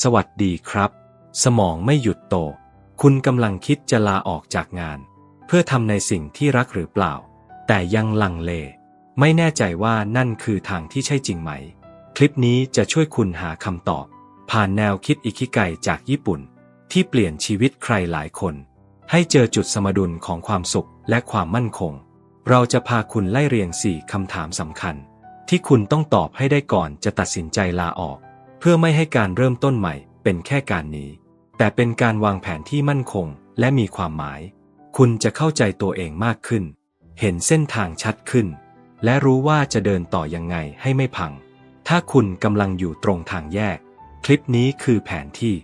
สวัสดีครับ สมองไม่หยุดโต คุณกำลังคิดจะลาออกจากงาน เพื่อทำในสิ่งที่รักหรือเปล่า แต่ยังลังเล ไม่แน่ใจว่านั่นคือทางที่ใช่จริงไหม คลิปนี้จะช่วยคุณหาคำตอบ ผ่านแนวคิดอิคิไกจากญี่ปุ่น ที่เปลี่ยนชีวิตใครหลายคน ให้เจอจุดสมดุลของความสุขและความมั่นคง เราจะพาคุณไล่เรียงสี่คำถามสำคัญ ที่คุณต้องตอบให้ได้ก่อนจะตัดสินใจลาออก เพื่อไม่ให้การเริ่มต้นใหม่เป็นแค่การหนีแต่เป็นการวางแผนที่มั่นคงและมีความหมาย คุณจะเข้าใจตัวเองมากขึ้น เห็นเส้นทางชัดขึ้น และรู้ว่าจะเดินต่อยังไงให้ไม่พัง ถ้าคุณกำลังอยู่ตรงทางแยก คลิปนี้คือแผนที่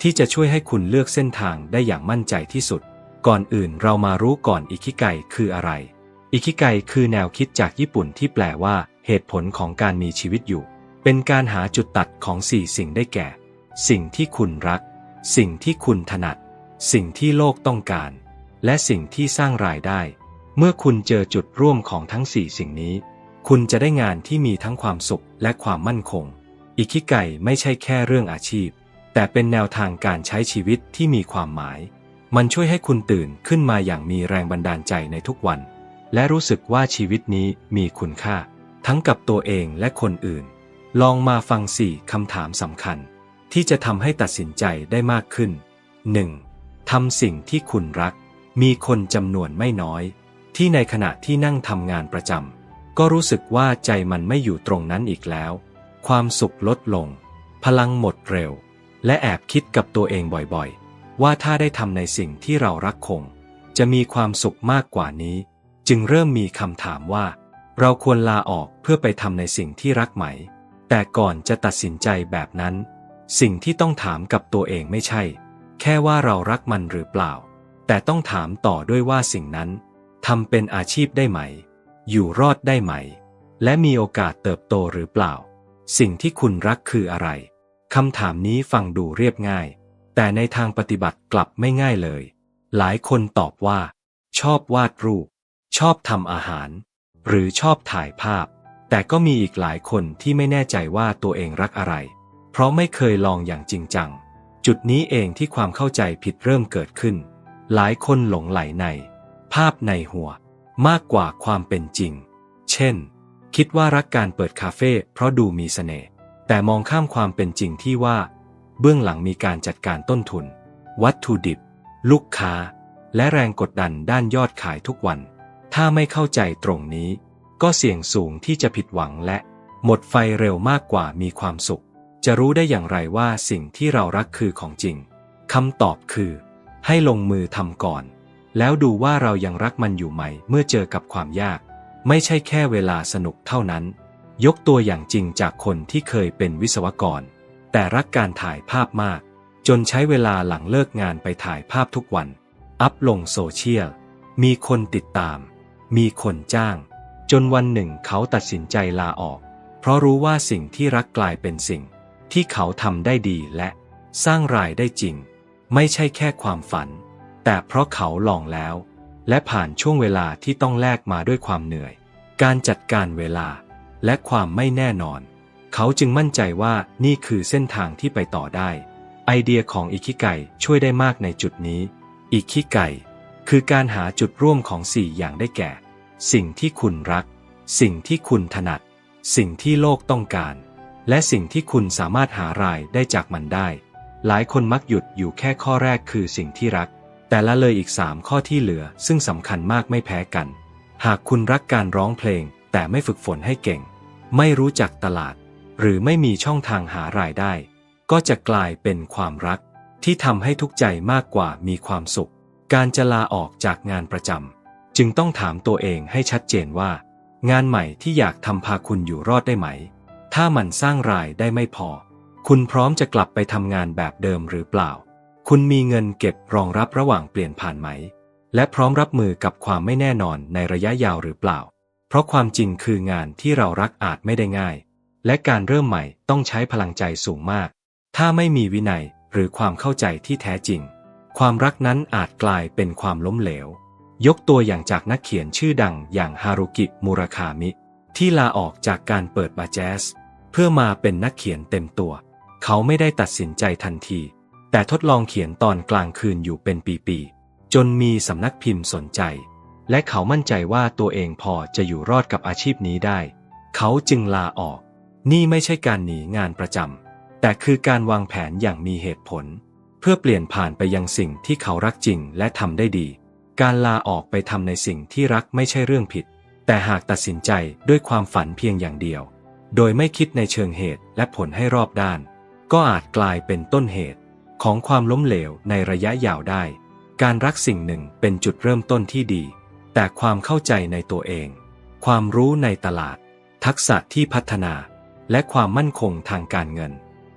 ที่จะช่วยให้คุณเลือกเส้นทางได้อย่างมั่นใจที่สุด ก่อนอื่นเรามารู้ก่อนอิคิไกคืออะไร อิคิไกคือแนวคิดจากญี่ปุ่นที่แปลว่า เหตุผลของการมีชีวิตอยู่ เป็นการหาจุดตัดของสี่สิ่งได้แก่ สิ่งที่คุณรัก สิ่งที่คุณถนัด สิ่งที่โลกต้องการ และสิ่งที่สร้างรายได้ เมื่อคุณเจอจุดร่วมของทั้งสี่สิ่งนี้ คุณจะได้งานที่มีทั้งความสุขและความมั่นคง อิคิไกไม่ใช่แค่เรื่องอาชีพ แต่เป็นแนวทางการใช้ชีวิตที่มีความหมาย มันช่วยให้คุณตื่นขึ้นมาอย่างมีแรงบันดาลใจในทุกวัน และรู้สึกว่าชีวิตนี้มีคุณค่า ทั้งกับตัวเองและคนอื่น ลองมาฟังสี่คำถามสำคัญ ที่จะทำให้ตัดสินใจได้มากขึ้น 1. ทำสิ่งที่คุณรัก มีคนจำนวนไม่น้อย ที่ในขณะที่นั่งทำงานประจำก็รู้สึกว่าใจมันไม่อยู่ตรงนั้นอีกแล้ว ความสุขลดลง พลังหมดเร็ว และแอบคิดกับตัวเองบ่อยๆ ว่าถ้าได้ทำในสิ่งที่เรารักคง จะมีความสุขมากกว่านี้ จึงเริ่มมีคำถามว่า เราควรลาออกเพื่อไปทำในสิ่งที่รักไหม แต่ก่อนจะตัดสินใจแบบนั้น สิ่งที่ต้องถามกับตัวเองไม่ใช่ แค่ว่าเรารักมันหรือเปล่า แต่ต้องถามต่อด้วยว่าสิ่งนั้นทำเป็นอาชีพได้ไหม อยู่รอดได้ไหม และมีโอกาสเติบโตหรือเปล่า สิ่งที่คุณรักคืออะไรคำถามนี้ฟังดูเรียบง่าย แต่ในทางปฏิบัติกลับไม่ง่ายเลย หลายคนตอบว่า ชอบวาดรูป ชอบทำอาหาร หรือชอบถ่ายภาพ แต่ก็มีอีกหลายคนที่ไม่แน่ใจว่าตัวเองรักอะไร เพราะไม่เคยลองอย่างจริงจัง จุดนี้เองที่ความเข้าใจผิดเริ่มเกิดขึ้น หลายคนหลงไหลใน ภาพในหัว มากกว่าความเป็นจริง เช่น คิดว่ารักการเปิดคาเฟ่เพราะดูมีเสน่ห์ แต่มองข้ามความเป็นจริงที่ว่า เบื้องหลังมีการจัดการต้นทุน วัตถุดิบ ลูกค้า และแรงกดดันด้านยอดขายทุกวัน ถ้าไม่เข้าใจตรงนี้ ก็เสี่ยงสูงที่จะผิดหวังและหมดไฟเร็วมากกว่ามีความสุข จะรู้ได้อย่างไรว่าสิ่งที่เรารักคือของจริงคำตอบคือ ให้ลงมือทำก่อน แล้วดูว่าเรายังรักมันอยู่ไหม เมื่อเจอกับความยาก ไม่ใช่แค่เวลาสนุกเท่านั้น ยกตัวอย่างจริงจากคนที่เคยเป็นวิศวกร แต่รักการถ่ายภาพมาก จนใช้เวลาหลังเลิกงานไปถ่ายภาพทุกวัน อัพลงโซเชียล มีคนติดตาม มีคนจ้าง จนวันหนึ่งเขาตัดสินใจลาออก เพราะรู้ว่าสิ่งที่รักกลายเป็นสิ่ง ที่เขาทำได้ดีและสร้างรายได้จริง ไม่ใช่แค่ความฝัน แต่เพราะเขาลองแล้ว และผ่านช่วงเวลาที่ต้องแลกมาด้วยความเหนื่อย การจัดการเวลา และความไม่แน่นอน เขาจึงมั่นใจว่านี่คือเส้นทางที่ไปต่อได้ ไอเดียของอิคิไกช่วยได้มากในจุดนี้ อิคิไกคือการหาจุดร่วมของสี่อย่างได้แก่ สิ่งที่คุณรัก สิ่งที่คุณถนัด สิ่งที่โลกต้องการ และสิ่งที่คุณสามารถหารายได้จากมันได้ หลายคนมักหยุดอยู่แค่ข้อแรกคือสิ่งที่รัก แต่ละเลยอีกสามข้อที่เหลือซึ่งสำคัญมากไม่แพ้กัน หากคุณรักการร้องเพลง แต่ไม่ฝึกฝนให้เก่ง ไม่รู้จักตลาด หรือไม่มีช่องทางหารายได้ ก็จะกลายเป็นความรักที่ทำให้ทุกใจมากกว่ามีความสุข การจะลาออกจากงานประจำ จึงต้องถามตัวเองให้ชัดเจนว่า งานใหม่ที่อยากทำพาคุณอยู่รอดได้ไหม ถ้ามันสร้างรายได้ไม่พอ คุณพร้อมจะกลับไปทำงานแบบเดิมหรือเปล่า คุณมีเงินเก็บรองรับระหว่างเปลี่ยนผ่านไหม และพร้อมรับมือกับความไม่แน่นอนในระยะยาวหรือเปล่า เพราะความจริงคืองานที่เรารักอาจไม่ได้ง่าย และการเริ่มใหม่ต้องใช้พลังใจสูงมาก ถ้าไม่มีวินัยหรือความเข้าใจที่แท้จริง ความรักนั้นอาจกลายเป็นความล้มเหลว ยกตัวอย่างจากนักเขียนชื่อดังอย่างฮารุกิมูราคามิ ที่ลาออกจากการเปิดบาร์แจ๊สเพื่อมาเป็นนักเขียนเต็มตัว เขาไม่ได้ตัดสินใจทันที แต่ทดลองเขียนตอนกลางคืนอยู่เป็นปีๆ จนมีสำนักพิมพ์สนใจ และเขามั่นใจว่าตัวเองพอจะอยู่รอดกับอาชีพนี้ได้ เขาจึงลาออก นี่ไม่ใช่การหนีงานประจำ แต่คือการวางแผนอย่างมีเหตุผล เพื่อเปลี่ยนผ่านไปยังสิ่งที่เขารักจริงและทำได้ดี การลาออกไปทำในสิ่งที่รักไม่ใช่เรื่องผิด แต่หากตัดสินใจด้วยความฝันเพียงอย่างเดียว โดยไม่คิดในเชิงเหตุและผลให้รอบด้าน ก็อาจกลายเป็นต้นเหตุ ของความล้มเหลวในระยะยาวได้ การรักสิ่งหนึ่งเป็นจุดเริ่มต้นที่ดี แต่ความเข้าใจในตัวเอง ความรู้ในตลาด ทักษะที่พัฒนา และความมั่นคงทางการเงิน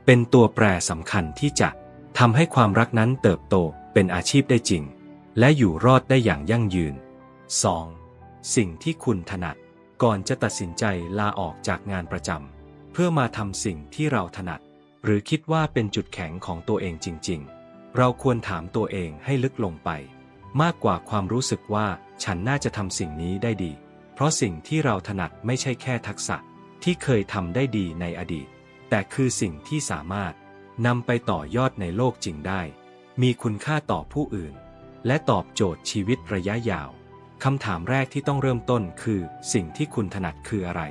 เป็นตัวแปรสำคัญที่จะทำให้ความรักนั้นเติบโตเป็นอาชีพได้จริง และอยู่รอดได้อย่างยั่งยืน 2. สิ่งที่คุณถนัด ก่อนจะตัดสินใจลาออกจากงานประจำเพื่อมาทำสิ่งที่เราถนัด หรือคิดว่าเป็นจุดแข็งของตัวเองจริง ๆ เราควรถามตัวเองให้ลึกลงไป มากกว่าความรู้สึกว่าฉันน่าจะทำสิ่งนี้ได้ดี เพราะสิ่งที่เราถนัดไม่ใช่แค่ทักษะที่เคยทำได้ดีในอดีต แต่คือสิ่งที่สามารถนำไปต่อยอดในโลกจริงได้ มีคุณค่าต่อผู้อื่น และตอบโจทย์ชีวิตระยะยาว คำถามแรกที่ต้องเริ่มต้นคือ สิ่งที่คุณถนัดคืออะไร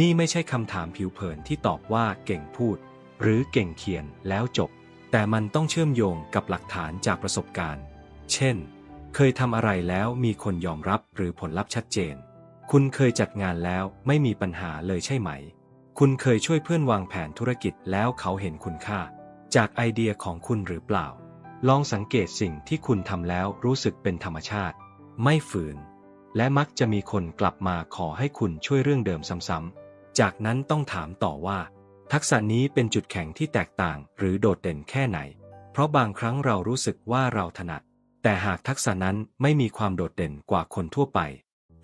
นี่ไม่ใช่คำถามผิวเผินที่ตอบว่าเก่งพูด หรือเก่งเขียนแล้วจบ แต่มันต้องเชื่อมโยงกับหลักฐานจากประสบการณ์ เช่น เคยทำอะไรแล้วมีคนยอมรับหรือผลลัพธ์ชัดเจน คุณเคยจัดงานแล้วไม่มีปัญหาเลยใช่ไหม คุณเคยช่วยเพื่อนวางแผนธุรกิจแล้วเขาเห็นคุณค่า จากไอเดียของคุณหรือเปล่า ลองสังเกตสิ่งที่คุณทำแล้วรู้สึกเป็นธรรมชาติ ไม่ฝืน และมักจะมีคนกลับมาขอให้คุณช่วยเรื่องเดิมซ้ำๆ จากนั้นต้องถามต่อว่า ทักษะนี้เป็นจุดแข็งที่แตกต่างหรือโดดเด่นแค่ไหน เพราะบางครั้งเรารู้สึกว่าเราถนัด แต่หากทักษะนั้นไม่มีความโดดเด่นกว่าคนทั่วไป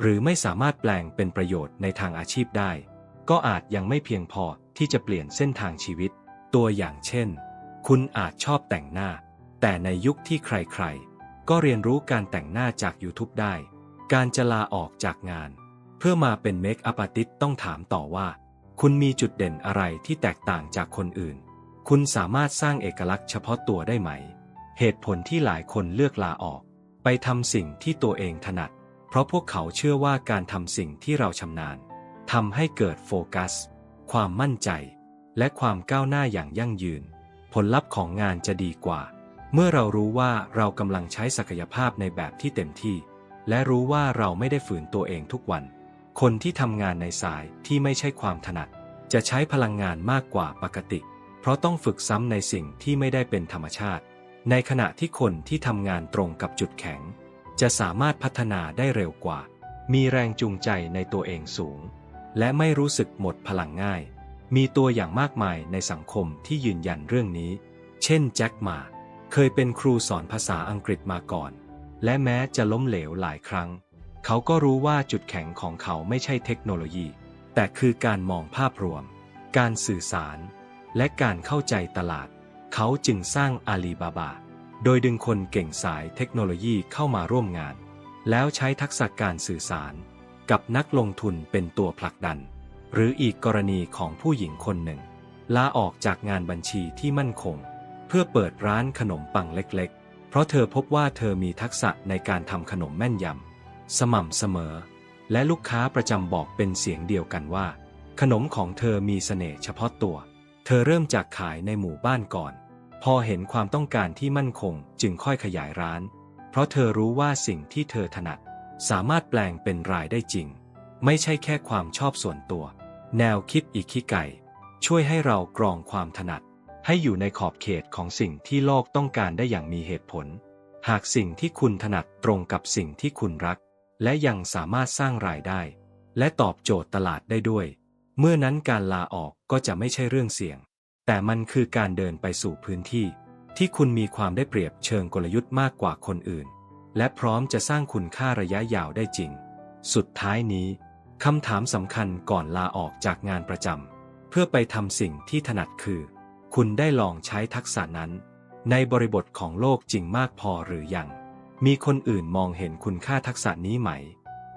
หรือไม่สามารถแปลงเป็นประโยชน์ในทางอาชีพได้ ก็อาจยังไม่เพียงพอที่จะเปลี่ยนเส้นทางชีวิต ตัวอย่างเช่น คุณอาจชอบแต่งหน้า แต่ในยุคที่ใครๆ ก็เรียนรู้การแต่งหน้าจาก YouTube ได้ การจะลาออกจากงาน เพื่อมาเป็นเมคอัพอาร์ติสต้องถามต่อว่า คุณมีจุดเด่นอะไรที่แตกต่างจากคนอื่น คุณสามารถสร้างเอกลักษณ์เฉพาะตัวได้ไหม เหตุผลที่หลายคนเลือกลาออก ไปทำสิ่งที่ตัวเองถนัด เพราะพวกเขาเชื่อว่าการทำสิ่งที่เราชำนาญทำให้เกิดโฟกัส ความมั่นใจ และความก้าวหน้าอย่างยั่งยืน ผลลัพธ์ของงานจะดีกว่า เมื่อเรารู้ว่าเรากำลังใช้ศักยภาพในแบบที่เต็มที่ และรู้ว่าเราไม่ได้ฝืนตัวเองทุกวัน คนที่ทำงานในสายที่ไม่ใช่ความถนัด จะใช้พลังงานมากกว่าปกติ เพราะต้องฝึกซ้ำในสิ่งที่ไม่ได้เป็นธรรมชาติ ในขณะที่คนที่ทำงานตรงกับจุดแข็ง จะสามารถพัฒนาได้เร็วกว่า มีแรงจูงใจในตัวเองสูง และไม่รู้สึกหมดพลังง่าย มีตัวอย่างมากมายในสังคมที่ยืนยันเรื่องนี้ เช่นแจ็คมา เคยเป็นครูสอนภาษาอังกฤษมาก่อน และแม้จะล้มเหลวหลายครั้ง เขาก็รู้ว่าจุดแข็งของเขาไม่ใช่เทคโนโลยี แต่คือการมองภาพรวม การสื่อสาร และการเข้าใจตลาด เขาจึงสร้างอาลีบาบา โดยดึงคนเก่งสายเทคโนโลยีเข้ามาร่วมงาน แล้วใช้ทักษะการสื่อสาร กับนักลงทุนเป็นตัวผลักดัน หรืออีกกรณีของผู้หญิงคนหนึ่งลาออกจากงานบัญชีที่มั่นคง เพื่อเปิดร้านขนมปังเล็กๆ เพราะเธอพบว่าเธอมีทักษะในการทำขนมแม่นยำ สม่ำเสมอ และลูกค้าประจำบอกเป็นเสียงเดียวกันว่า ขนมของเธอมีเสน่ห์เฉพาะตัว เธอเริ่มจากขายในหมู่บ้านก่อน พอเห็นความต้องการที่มั่นคงจึงค่อยขยายร้าน เพราะเธอรู้ว่าสิ่งที่เธอถนัด สามารถแปลงเป็นรายได้จริง ไม่ใช่แค่ความชอบส่วนตัว แนวคิดอีกขี้ไก่ช่วยให้เรากรองความถนัด ให้อยู่ในขอบเขตของสิ่งที่โลกต้องการได้อย่างมีเหตุผล หากสิ่งที่คุณถนัดตรงกับสิ่งที่คุณรัก และยังสามารถสร้างรายได้ และตอบโจทย์ตลาดได้ด้วย เมื่อนั้นการลาออกก็จะไม่ใช่เรื่องเสี่ยง แต่มันคือการเดินไปสู่พื้นที่ ที่คุณมีความได้เปรียบเชิงกลยุทธ์มากกว่าคนอื่น และพร้อมจะสร้างคุณค่าระยะยาวได้จริง สุดท้ายนี้คำถามสำคัญก่อนลาออกจากงานประจำเพื่อไปทำสิ่งที่ถนัดคือ คุณได้ลองใช้ทักษะนั้น ในบริบทของโลกจริงมากพอหรือยัง มีคนอื่นมองเห็นคุณค่าทักษะนี้ไหม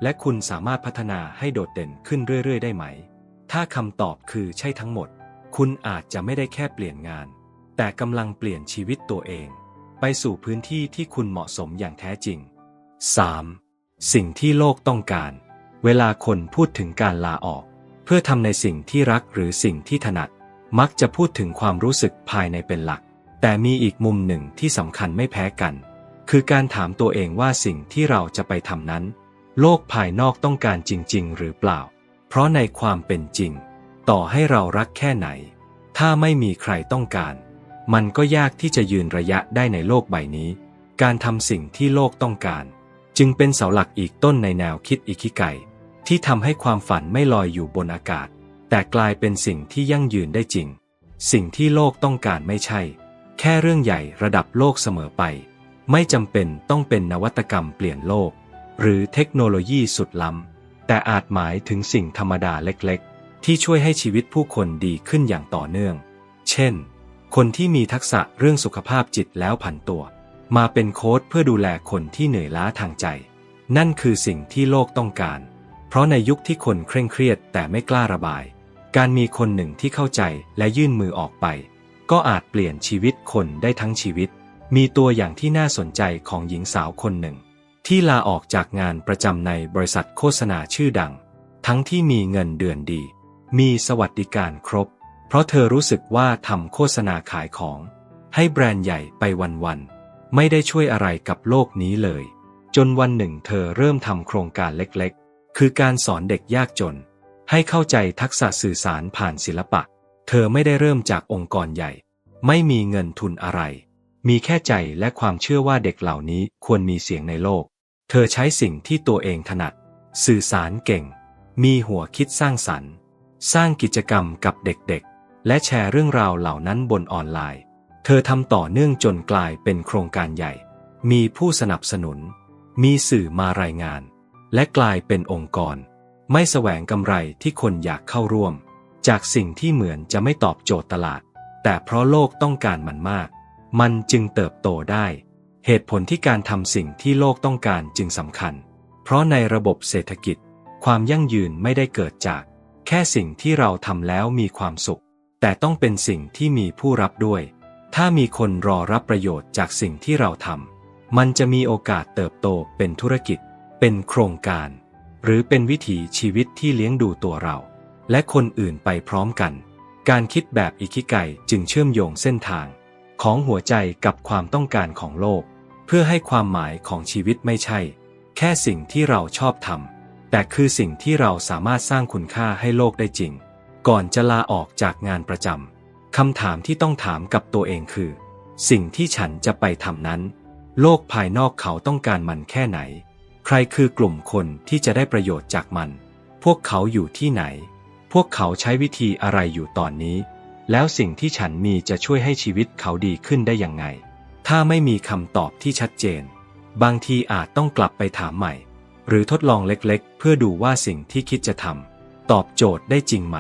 และคุณสามารถพัฒนาให้โดดเด่นขึ้นเรื่อยๆ ได้ไหม ถ้าคำตอบคือใช่ทั้งหมด คุณอาจจะไม่ได้แค่เปลี่ยนงาน แต่กำลังเปลี่ยนชีวิตตัวเอง ไปสู่พื้นที่ที่คุณเหมาะสมอย่างแท้จริง 3. สิ่งที่โลกต้องการ เวลาคนพูดถึงการลาออก เพื่อทำในสิ่งที่รักหรือสิ่งที่ถนัด มักจะพูดถึงความรู้สึกภายในเป็นหลัก แต่มีอีกมุมหนึ่งที่สำคัญไม่แพ้กัน คือการถามตัวเองว่าสิ่งที่เราจะไปทำนั้น โลกภายนอกต้องการจริง ๆ หรือเปล่า เพราะในความเป็นจริง ต่อให้เรารักแค่ไหน ถ้าไม่มีใครต้องการ มันก็ยากที่จะยืนระยะได้ในโลกใบนี้ การทำสิ่งที่โลกต้องการ จึงเป็นเสาหลักอีกต้นในแนวคิดอิคิไกที่ทำให้ความฝันไม่ลอยอยู่บนอากาศ แต่กลายเป็นสิ่งที่ยั่งยืนได้จริง สิ่งที่โลกต้องการไม่ใช่ แค่เรื่องใหญ่ระดับโลกเสมอไป ไม่จำเป็นต้องเป็นนวัตกรรมเปลี่ยนโลก หรือเทคโนโลยีสุดล้ำแต่อาจหมายถึงสิ่งธรรมดาเล็กๆ ที่ช่วยให้ชีวิตผู้คนดีขึ้นอย่างต่อเนื่อง เช่น คนที่มีทักษะเรื่องสุขภาพจิตแล้วผันตัว มาเป็นโค้ชเพื่อดูแลคนที่เหนื่อยล้าทางใจ นั่นคือสิ่งที่โลกต้องการ เพราะในยุคที่คนเคร่งเครียดแต่ไม่กล้าระบาย การมีคนหนึ่งที่เข้าใจและยื่นมือออกไป ก็อาจเปลี่ยนชีวิตคนได้ทั้งชีวิต มีตัวอย่างที่น่าสนใจของหญิงสาวคนหนึ่ง ที่ลาออกจากงานประจำในบริษัทโฆษณาชื่อดัง ทั้งที่มีเงินเดือนดี มีสวัสดิการครบ เพราะเธอรู้สึกว่าทำโฆษณาขายของ ให้แบรนด์ใหญ่ไปวันๆไม่ได้ช่วยอะไรกับโลกนี้เลย จนวันหนึ่งเธอเริ่มทำโครงการเล็กๆ คือการสอนเด็กยากจน ให้เข้าใจทักษะสื่อสารผ่านศิลปะ เธอไม่ได้เริ่มจากองค์กรใหญ่ ไม่มีเงินทุนอะไร มีแค่ใจและความเชื่อว่าเด็กเหล่านี้ควรมีเสียงในโลก เธอใช้สิ่งที่ตัวเองถนัด สื่อสารเก่ง มีหัวคิดสร้างสรรค์ สร้างกิจกรรมกับเด็กๆ และแชร์เรื่องราวเหล่านั้นบนออนไลน์ เธอทำต่อเนื่องจนกลายเป็นโครงการใหญ่ มีผู้สนับสนุน มีสื่อมารายงาน และกลายเป็นองค์กร ไม่แสวงกำไรที่คนอยากเข้าร่วม จากสิ่งที่เหมือนจะไม่ตอบโจทย์ตลาด แต่เพราะโลกต้องการมันมาก มันจึงเติบโตได้ เหตุผลที่การทำสิ่งที่โลกต้องการจึงสำคัญ เพราะในระบบเศรษฐกิจ ความยั่งยืนไม่ได้เกิดจาก แค่สิ่งที่เราทำแล้วมีความสุข แต่ต้องเป็นสิ่งที่มีผู้รับด้วย ถ้ามีคนรอรับประโยชน์จากสิ่งที่เราทำมันจะมีโอกาสเติบโตเป็นธุรกิจ เป็นโครงการ หรือเป็นวิถีชีวิตที่เลี้ยงดูตัวเรา และคนอื่นไปพร้อมกัน การคิดแบบอิคิไกจึงเชื่อมโยงเส้นทาง ของหัวใจกับความต้องการของโลก เพื่อให้ความหมายของชีวิตไม่ใช่ แค่สิ่งที่เราชอบทำแต่คือสิ่งที่เราสามารถสร้างคุณค่าให้โลกได้จริง ก่อนจะลาออกจากงานประจำคำถามที่ต้องถามกับตัวเองคือ สิ่งที่ฉันจะไปทำนั้น โลกภายนอกเขาต้องการมันแค่ไหน ใครคือกลุ่มคนที่จะได้ประโยชน์จากมัน พวกเขาอยู่ที่ไหน พวกเขาใช้วิธีอะไรอยู่ตอนนี้ แล้วสิ่งที่ฉันมีจะช่วยให้ชีวิตเขาดีขึ้นได้ยังไง ถ้าไม่มีคำตอบที่ชัดเจน บางทีอาจต้องกลับไปถามใหม่ หรือทดลองเล็กๆ เพื่อดูว่าสิ่งที่คิดจะทำตอบโจทย์ได้จริงไหม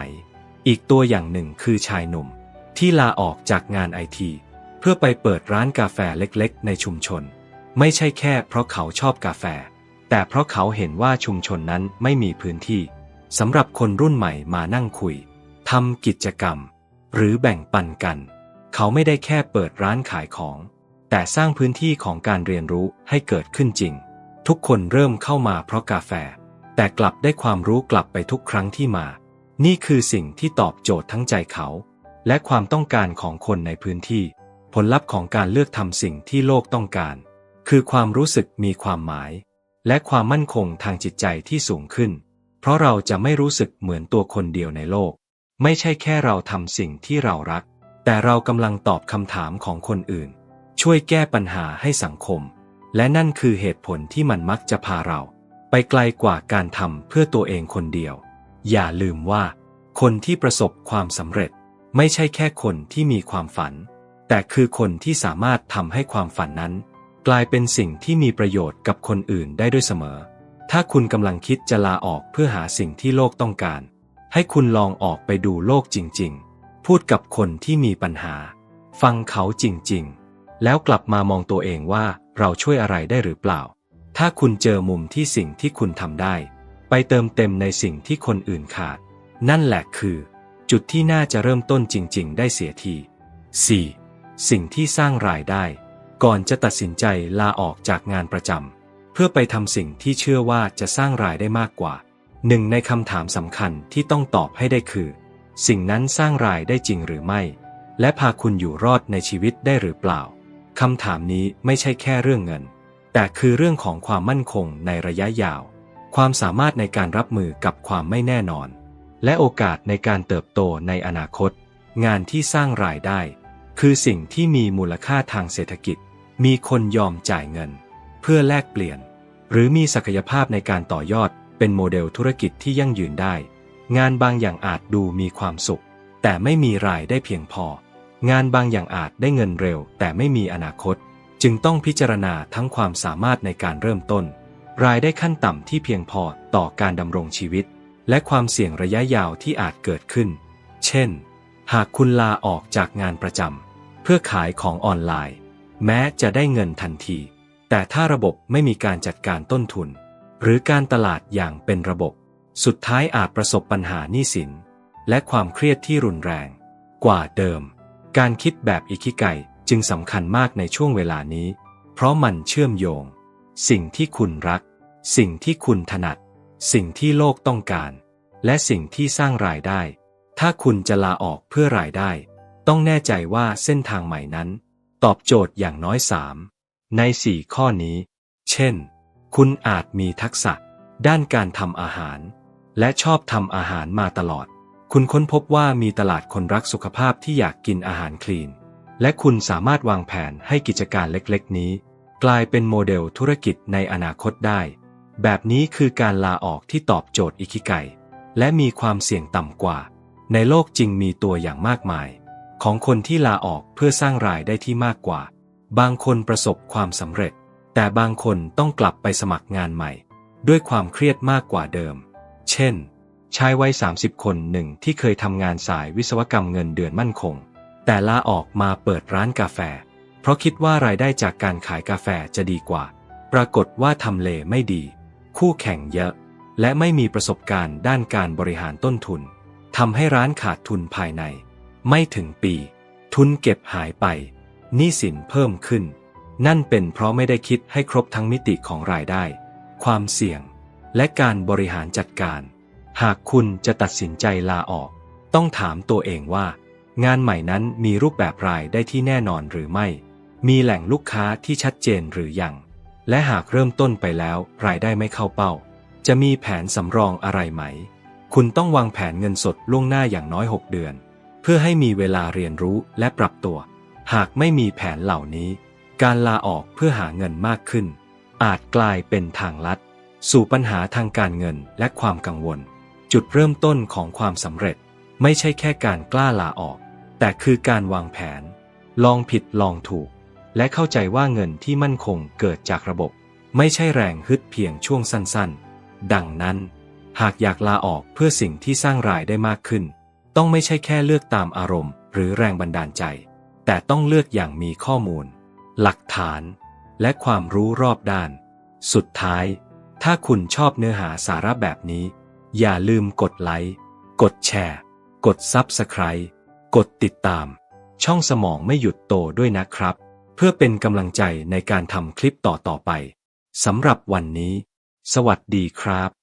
อีกตัวอย่างหนึ่งคือชายหนุ่ม ที่ลาออกจากงานไอทีเพื่อไปเปิดร้านกาแฟเล็กๆ ในชุมชน ไม่ใช่แค่เพราะเขาชอบกาแฟ แต่เพราะเขาเห็นว่าชุมชนนั้นไม่มีพื้นที่สำหรับคนรุ่นใหม่มานั่งคุยทำกิจกรรม หรือแบ่งปันกัน เขาไม่ได้แค่เปิดร้านขายของ แต่สร้างพื้นที่ของการเรียนรู้ให้เกิดขึ้นจริง ทุกคนเริ่มเข้ามาเพราะกาแฟ แต่กลับได้ความรู้กลับไปทุกครั้งที่มา นี่คือสิ่งที่ตอบโจทย์ทั้งใจเขา และความต้องการของคนในพื้นที่ ผลลัพธ์ของการเลือกทำสิ่งที่โลกต้องการ คือความรู้สึกมีความหมาย และความมั่นคงทางจิตใจที่สูงขึ้น เพราะเราจะไม่รู้สึกเหมือนตัวคนเดียวในโลก ไม่ใช่แค่เราทำสิ่งที่เรารัก แต่เรากำลังตอบคำถามของคนอื่น ช่วยแก้ปัญหาให้สังคม และนั่นคือเหตุผลที่มันมักจะพาเรา ไปไกลกว่าการทำเพื่อตัวเองคนเดียว อย่าลืมว่า คนที่ประสบความสำเร็จ ไม่ใช่แค่คนที่มีความฝัน แต่คือคนที่สามารถทำให้ความฝันนั้น กลายเป็นสิ่งที่มีประโยชน์กับคนอื่นได้ด้วยเสมอ ถ้าคุณกำลังคิดจะลาออกเพื่อหาสิ่งที่โลกต้องการ ให้คุณลองออกไปดูโลกจริง ๆ พูดกับคนที่มีปัญหา ฟังเขาจริง ๆ แล้วกลับมามองตัวเองว่าเราช่วยอะไรได้หรือเปล่า ถ้าคุณเจอมุมที่สิ่งที่คุณทำได้ ไปเติมเต็มในสิ่งที่คนอื่นขาด นั่นแหละคือ จุดที่น่าจะเริ่มต้นจริง ๆ ได้เสียที 4. สิ่งที่สร้างรายได้ ก่อนจะตัดสินใจลาออกจากงานประจำเพื่อไปทำสิ่งที่เชื่อว่าจะสร้างรายได้มากกว่า หนึ่งในคำถามสำคัญที่ต้องตอบให้ได้คือ สิ่งนั้นสร้างรายได้จริงหรือไม่ และพาคุณอยู่รอดในชีวิตได้หรือเปล่าคำถามนี้ไม่ใช่แค่เรื่องเงิน แต่คือเรื่องของความมั่นคงในระยะยาว ความสามารถในการรับมือกับความไม่แน่นอน และโอกาสในการเติบโตในอนาคต งานที่สร้างรายได้ คือสิ่งที่มีมูลค่าทางเศรษฐกิจ มีคนยอมจ่ายเงิน เพื่อแลกเปลี่ยน หรือมีศักยภาพในการต่อยอด เป็นโมเดลธุรกิจที่ยั่งยืนได้ งานบางอย่างอาจดูมีความสุข แต่ไม่มีรายได้เพียงพอ งานบางอย่างอาจได้เงินเร็ว แต่ไม่มีอนาคต จึงต้องพิจารณาทั้งความสามารถในการเริ่มต้น รายได้ขั้นต่ำที่เพียงพอต่อการดำรงชีวิต และความเสี่ยงระยะยาวที่อาจเกิดขึ้น เช่น หากคุณลาออกจากงานประจำเพื่อขายของออนไลน์ แม้จะได้เงินทันที แต่ถ้าระบบไม่มีการจัดการต้นทุน หรือการตลาดอย่างเป็นระบบ สุดท้ายอาจประสบปัญหาหนี้สิน และความเครียดที่รุนแรง กว่าเดิม การคิดแบบอิคิไกจึงสำคัญมากในช่วงเวลานี้ เพราะมันเชื่อมโยง สิ่งที่คุณรัก สิ่งที่คุณถนัด สิ่งที่โลกต้องการ และสิ่งที่สร้างรายได้ ถ้าคุณจะลาออกเพื่อรายได้ ต้องแน่ใจว่าเส้นทางใหม่นั้น ตอบโจทย์อย่างน้อยสามในสี่ข้อนี้ เช่น คุณอาจมีทักษะ ด้านการทำอาหาร และชอบทำอาหารมาตลอด คุณค้นพบว่ามีตลาดคนรักสุขภาพที่อยากกินอาหารคลีน และคุณสามารถวางแผนให้กิจการเล็กๆ นี้ กลายเป็นโมเดลธุรกิจในอนาคตได้ แบบนี้คือการลาออกที่ตอบโจทย์อิคิไกและมีความเสี่ยงต่ำกว่า ในโลกจริงมีตัวอย่างมากมาย ของคนที่ลาออกเพื่อสร้างรายได้ที่มากกว่า บางคนประสบความสำเร็จ แต่บางคนต้องกลับไปสมัครงานใหม่ ด้วยความเครียดมากกว่าเดิม เช่น ชายวัย 30 คนหนึ่งที่เคยทำงานสายวิศวกรรมเงินเดือนมั่นคง แต่ลาออกมาเปิดร้านกาแฟ เพราะคิดว่ารายได้จากการขายกาแฟจะดีกว่า ปรากฏว่าทำเลไม่ดี คู่แข่งเยอะ และไม่มีประสบการณ์ด้านการบริหารต้นทุนทำให้ร้านขาดทุนภายใน ไม่ถึงปี ทุนเก็บหายไปหนี้สินเพิ่มขึ้น นั่นเป็นเพราะไม่ได้คิดให้ครบทั้งมิติของรายได้ ความเสี่ยง และการบริหารจัดการ หากคุณจะตัดสินใจลาออก ต้องถามตัวเองว่า งานใหม่นั้นมีรูปแบบรายได้ที่แน่นอนหรือไม่ มีแหล่งลูกค้าที่ชัดเจนหรือยัง และหากเริ่มต้นไปแล้วรายได้ไม่เข้าเป้า จะมีแผนสำรองอะไรไหม คุณต้องวางแผนเงินสดล่วงหน้าอย่างน้อย 6 เดือน พื่อให้มีเวลาเรียนรู้และปรับตัว หากไม่มีแผนเหล่านี้ การลาออกเพื่อหาเงินมากขึ้น อาจกลายเป็นทางลัด สู่ปัญหาทางการเงินและความกังวล จุดเริ่มต้นของความสำเร็จ ไม่ใช่แค่การกล้าลาออก แต่คือการวางแผน ลองผิดลองถูก และเข้าใจว่าเงินที่มั่นคงเกิดจากระบบ ไม่ใช่แรงฮึดเพียงช่วงสั้นๆ ดังนั้น หากอยากลาออกเพื่อสิ่งที่สร้างรายได้มากขึ้น ต้องไม่ใช่แค่เลือกตามอารมณ์ หรือแรงบันดาลใจ แต่ต้องเลือกอย่างมีข้อมูล หลักฐาน และความรู้รอบด้าน สุดท้าย ถ้าคุณชอบเนื้อหาสาระแบบนี้ อย่าลืมกดไลค์ กดแชร์ กด Subscribe กดติดตาม ช่องสมองไม่หยุดโตด้วยนะครับ เพื่อเป็นกำลังใจในการทำคลิปต่อๆไปสำหรับวันนี้ สวัสดีครับ